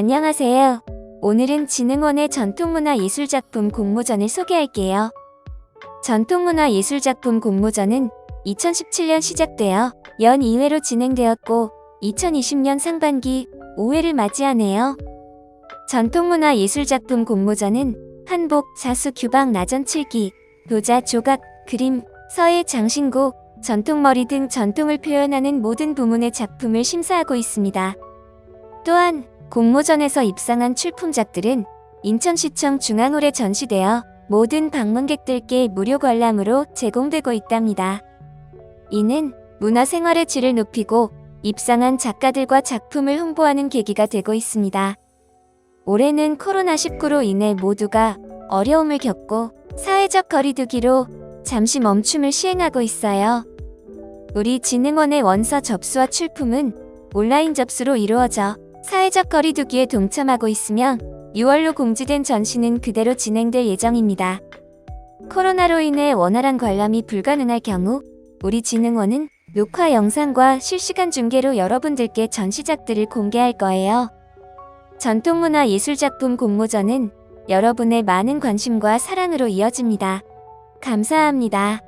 안녕하세요. 오늘은 진흥원의 전통문화예술작품 공모전을 소개할게요. 전통문화예술작품 공모전은 2017년 시작되어 연 2회로 진행되었고 2020년 상반기 5회를 맞이하네요. 전통문화예술작품 공모전은 한복, 자수, 규방, 나전, 칠기, 도자, 조각, 그림, 서예, 장신구, 전통머리 등 전통을 표현하는 모든 부문의 작품을 심사하고 있습니다. 또한 공모전에서 입상한 출품작들은 인천시청 중앙홀에 전시되어 모든 방문객들께 무료 관람으로 제공되고 있답니다. 이는 문화생활의 질을 높이고 입상한 작가들과 작품을 홍보하는 계기가 되고 있습니다. 올해는 코로나19로 인해 모두가 어려움을 겪고 사회적 거리두기로 잠시 멈춤을 시행하고 있어요. 우리 진흥원의 원서 접수와 출품은 온라인 접수로 이루어져 사회적 거리두기에 동참하고 있으며 6월로 공지된 전시는 그대로 진행될 예정입니다. 코로나로 인해 원활한 관람이 불가능할 경우 우리 진흥원은 녹화 영상과 실시간 중계로 여러분들께 전시작들을 공개할 거예요. 전통문화 예술작품 공모전은 여러분의 많은 관심과 사랑으로 이어집니다. 감사합니다.